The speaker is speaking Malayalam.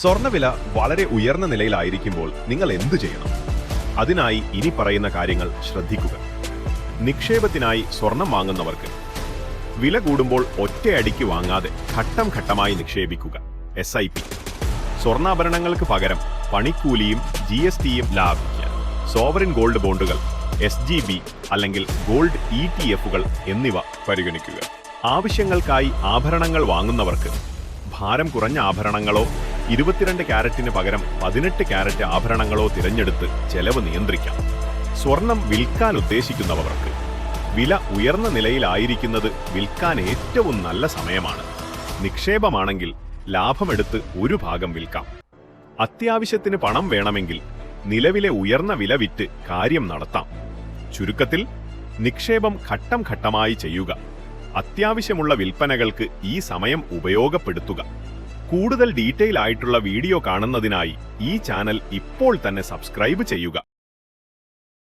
സ്വർണവില വളരെ ഉയർന്ന നിലയിലായിരിക്കുമ്പോൾ നിങ്ങൾ എന്തു ചെയ്യണം? അതിനായി ഇനി പറയുന്ന കാര്യങ്ങൾ ശ്രദ്ധിക്കുക. നിക്ഷേപത്തിനായി സ്വർണം വാങ്ങുന്നവർക്ക് വില കൂടുമ്പോൾ ഒറ്റയടിക്ക് വാങ്ങാതെ ഘട്ടം ഘട്ടമായി നിക്ഷേപിക്കുക. എസ് ഐ പി സ്വർണാഭരണങ്ങൾക്ക് പകരം പണിക്കൂലിയും ജി എസ് ടിയും ലാഭിക്കാൻ സോവറിൻ ഗോൾഡ് ബോണ്ടുകൾ എസ് ജി ബി അല്ലെങ്കിൽ ഗോൾഡ് ഇ ടി എഫുകൾ എന്നിവ പരിഗണിക്കുക. ആവശ്യങ്ങൾക്കായി ആഭരണങ്ങൾ വാങ്ങുന്നവർക്ക് ഭാരം കുറഞ്ഞ ആഭരണങ്ങളോ ഇരുപത്തിരണ്ട് ക്യാരറ്റിന് പകരം പതിനെട്ട് ക്യാരറ്റ് ആഭരണങ്ങളോ തിരഞ്ഞെടുത്ത് ചെലവ് നിയന്ത്രിക്കാം. സ്വർണം വിൽക്കാൻ ഉദ്ദേശിക്കുന്നവർക്ക്. വില ഉയർന്ന നിലയിലായിരിക്കുന്നത് വിൽക്കാൻ ഏറ്റവും നല്ല സമയമാണ്. നിക്ഷേപമാണെങ്കിൽ ലാഭമെടുത്ത് ഒരു ഭാഗം വിൽക്കാം. അത്യാവശ്യത്തിന് പണം വേണമെങ്കിൽ നിലവിലെ ഉയർന്ന വില വിറ്റ് കാര്യം നടത്താം. ചുരുക്കത്തിൽ നിക്ഷേപം ഘട്ടം ഘട്ടമായി ചെയ്യുക. അത്യാവശ്യമുള്ള വിൽപ്പനകൾക്ക് ഈ സമയം ഉപയോഗപ്പെടുത്തുക. കൂടുതൽ ഡീറ്റെയിൽ ആയിട്ടുള്ള വീഡിയോ കാണുന്നതിനായി ഈ ചാനൽ ഇപ്പോൾ തന്നെ സബ്സ്ക്രൈബ് ചെയ്യുക.